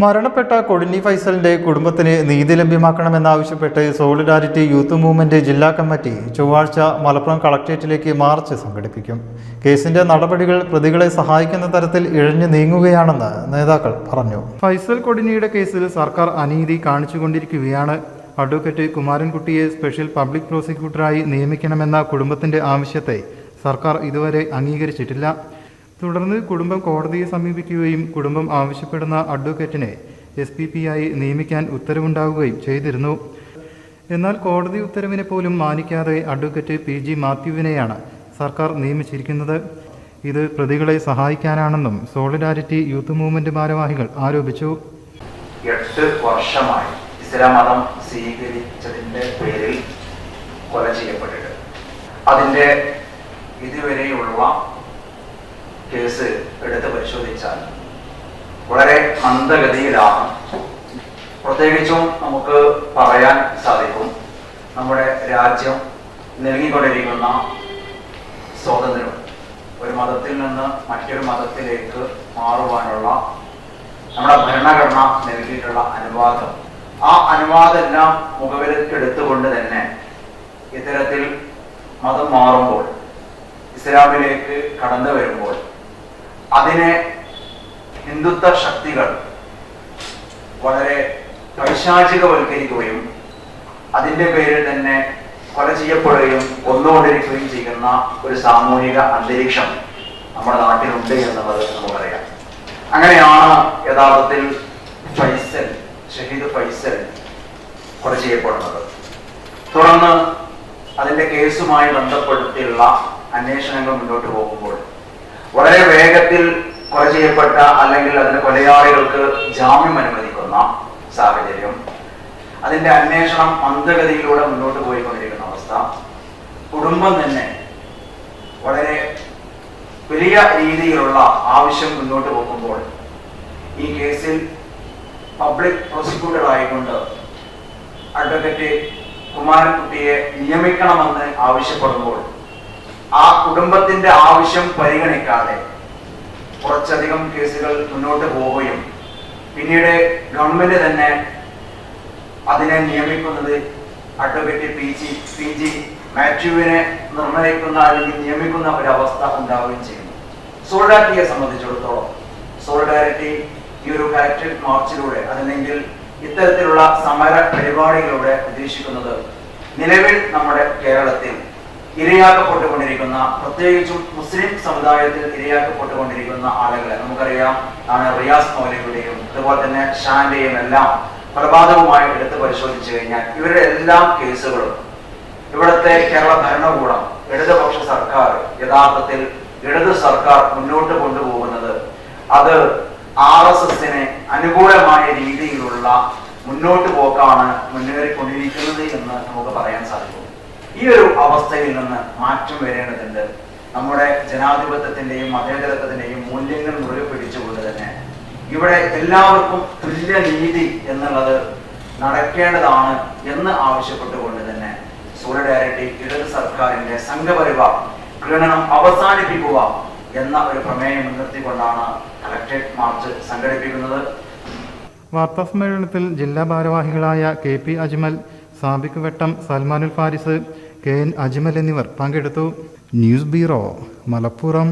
മരണപ്പെട്ട കൊടിനി ഫൈസലിന്റെ കുടുംബത്തിന് നീതി ലഭ്യമാക്കണമെന്നാവശ്യപ്പെട്ട് സോളിഡാരിറ്റി യൂത്ത് മൂവ്മെന്റ് ജില്ലാ കമ്മിറ്റി ചൊവ്വാഴ്ച മലപ്പുറം കളക്ട്രേറ്റിലേക്ക് മാർച്ച് സംഘടിപ്പിക്കും. കേസിന്റെ നടപടികൾ പ്രതികളെ സഹായിക്കുന്ന തരത്തിൽ ഇഴഞ്ഞു നീങ്ങുകയാണെന്ന് നേതാക്കൾ പറഞ്ഞു. ഫൈസൽ കൊടിനിയുടെ കേസിൽ സർക്കാർ അനീതി കാണിച്ചുകൊണ്ടിരിക്കുകയാണ്. അഡ്വക്കേറ്റ് കുമാരൻകുട്ടിയെ സ്പെഷ്യൽ പബ്ലിക് പ്രോസിക്യൂട്ടറായി നിയമിക്കണമെന്ന കുടുംബത്തിന്റെ ആവശ്യത്തെ സർക്കാർ ഇതുവരെ അംഗീകരിച്ചിട്ടില്ല. തുടർന്ന് കുടുംബം കോടതിയെ സമീപിക്കുകയും കുടുംബം ആവശ്യപ്പെടുന്ന അഡ്വക്കേറ്റിനെ എസ് പി പി ആയി നിയമിക്കാൻ ഉത്തരവുണ്ടാവുകയും ചെയ്തിരുന്നു. എന്നാൽ കോടതി ഉത്തരവിനെ പോലും മാനിക്കാതെ അഡ്വക്കേറ്റ് പി ജി മാത്യുവിനെയാണ് സർക്കാർ നിയമിച്ചിരിക്കുന്നത്. ഇത് പ്രതികളെ സഹായിക്കാനാണെന്നും സോളിഡാരിറ്റി യൂത്ത് മൂവ്മെന്റ് ഭാരവാഹികൾ ആരോപിച്ചു. എട്ട് വർഷമായി ഇസ്ലാം സ്വീകരിച്ചതിന്റെ പേരിൽ കൊല ചെയ്യപ്പെട്ടിട്ട് അതിന്റെ ഇതുവരെയുള്ള കേസ് എടുത്ത് പരിശോധിച്ചാൽ വളരെ മന്ദഗതിയിലാണ്. പ്രത്യേകിച്ചും നമുക്ക് പറയാൻ സാധിക്കും നമ്മുടെ രാജ്യം നൽകിക്കൊണ്ടിരിക്കുന്ന സ്വാതന്ത്ര്യം. ഒരു മതത്തിൽ നിന്ന് മറ്റൊരു മതത്തിലേക്ക് മാറുവാനുള്ള നമ്മുടെ ഭരണഘടന നൽകിയിട്ടുള്ള അനുവാദം. ആ അനുവാദം എല്ലാം മുഖവിലക്കെടുത്തുകൊണ്ട് തന്നെ ഇത്തരത്തിൽ മതം മാറുമ്പോൾ ഇസ്ലാമിലേക്ക് കടന്നു വരുമ്പോൾ അതിനെ ഹിന്ദുത്വ ശക്തികൾ വളരെ പൈശാചികവൽക്കരിക്കുകയും അതിന്റെ പേരിൽ തന്നെ കൊല ചെയ്യപ്പെടുകയും കൊന്നുകൊണ്ടിരിക്കുകയും ചെയ്യുന്ന ഒരു സാമൂഹിക അന്തരീക്ഷം നമ്മുടെ നാട്ടിലുണ്ട് എന്നുള്ളത് നമുക്കറിയാം അങ്ങനെയാണ് യഥാർത്ഥത്തിൽ ഫൈസൽ ഷഹീദ് ഫൈസൽ കൊല ചെയ്യപ്പെടുന്നത്. തുടർന്ന് അതിന്റെ കേസുമായി ബന്ധപ്പെടുത്തിയുള്ള അന്വേഷണങ്ങൾ മുന്നോട്ട് പോകുമ്പോൾ വളരെ വേഗത്തിൽ കൊല ചെയ്യപ്പെട്ട അല്ലെങ്കിൽ അതിന് കൊലയാളികൾക്ക് ജാമ്യം അനുവദിക്കുന്ന സാഹചര്യം അതിന്റെ അന്വേഷണം മന്ദഗതിയിലൂടെ മുന്നോട്ട് പോയിക്കൊണ്ടിരിക്കുന്ന അവസ്ഥ കുടുംബം തന്നെ വളരെ വലിയ രീതിയിലുള്ള ആവശ്യം മുന്നോട്ട് പോകുമ്പോൾ ഈ കേസിൽ പബ്ലിക് പ്രോസിക്യൂട്ടർ ആയിക്കൊണ്ട് അഡ്വക്കേറ്റ് കുമാരൻകുട്ടിയെ നിയമിക്കണമെന്ന് ആവശ്യപ്പെടുമ്പോൾ ആ കുടുംബത്തിന്റെ ആവശ്യം പരിഗണിക്കാതെ കുറച്ചധികം കേസുകൾ മുന്നോട്ട് പോവുകയും പിന്നീട് ഗവൺമെന്റ് തന്നെ അതിനെ നിയമിക്കുന്നത് advocate P G P G മാത്യുവിനെ നിർണയിക്കുന്ന അല്ലെങ്കിൽ നിയമിക്കുന്ന ഒരവസ്ഥ ഉണ്ടാവുകയും ചെയ്യുന്നു. സോളിഡാരിറ്റിയെ സംബന്ധിച്ചിടത്തോളം സോളിഡാരിറ്റി ഈ ഒരു കലക്ടറേറ്റ് മാർച്ചിലൂടെ അതല്ലെങ്കിൽ ഇത്തരത്തിലുള്ള സമര പരിപാടികളിലൂടെ ഉദ്ദേശിക്കുന്നത് നിലവിൽ നമ്മുടെ കേരളത്തിൽ ഇരയാക്കപ്പെട്ടുകൊണ്ടിരിക്കുന്ന പ്രത്യേകിച്ചും മുസ്ലിം സമുദായത്തിൽ ഇരയാക്കപ്പെട്ടുകൊണ്ടിരിക്കുന്ന ആളുകളെ നമുക്കറിയാം. ആണ് റിയാസ് മൗലയുടെയും അതുപോലെ തന്നെ ഷാന്റെയും എല്ലാം പ്രഭാതവുമായി എടുത്ത് പരിശോധിച്ചു കഴിഞ്ഞാൽ ഇവരുടെ എല്ലാ കേസുകളും ഇവിടുത്തെ കേരള ഭരണകൂടം ഇടതുപക്ഷ സർക്കാർ യഥാർത്ഥത്തിൽ ഇടതു സർക്കാർ മുന്നോട്ട് കൊണ്ടുപോകുന്നത് അത് ആർ എസ് എസിന് അനുകൂലമായ രീതിയിലുള്ള മുന്നോട്ട് പോക്കാണ് മുന്നേറിക്കൊണ്ടിരിക്കുന്നത് എന്ന് നമുക്ക് പറയാൻ സാധിക്കും. ഈ ഒരു അവസ്ഥയിൽ നിന്ന് മാറ്റം വരേണ്ടതുണ്ട്. നമ്മുടെ ജനാധിപത്യത്തിന്റെയും മതേതരത്വത്തിന്റെയും മൂല്യങ്ങൾ മുഴുവൻ പിടിച്ചുകൊണ്ട് തന്നെ ഇവിടെ എല്ലാവർക്കും തുല്യ നീതി എന്നുള്ളത് നടക്കേണ്ടതാണ് എന്ന് ആവശ്യപ്പെട്ടുകൊണ്ട് തന്നെ സോളിഡാരിറ്റി ഇടത് സർക്കാരിന്റെ സംഘപരിവാർ പ്രീണനം അവസാനിപ്പിക്കുക എന്ന ഒരു പ്രമേയം മുൻനിർത്തിക്കൊണ്ടാണ് കളക്ടറേറ്റ് മാർച്ച് സംഘടിപ്പിക്കുന്നത്. വാർത്താ സമ്മേളനത്തിൽ ജില്ലാ ഭാരവാഹികളായ K P Ajmal Sabik Vettam Salmanul Faris K N Ajmal എന്നിവർ പങ്കെടുത്തു. News bureau Malappuram.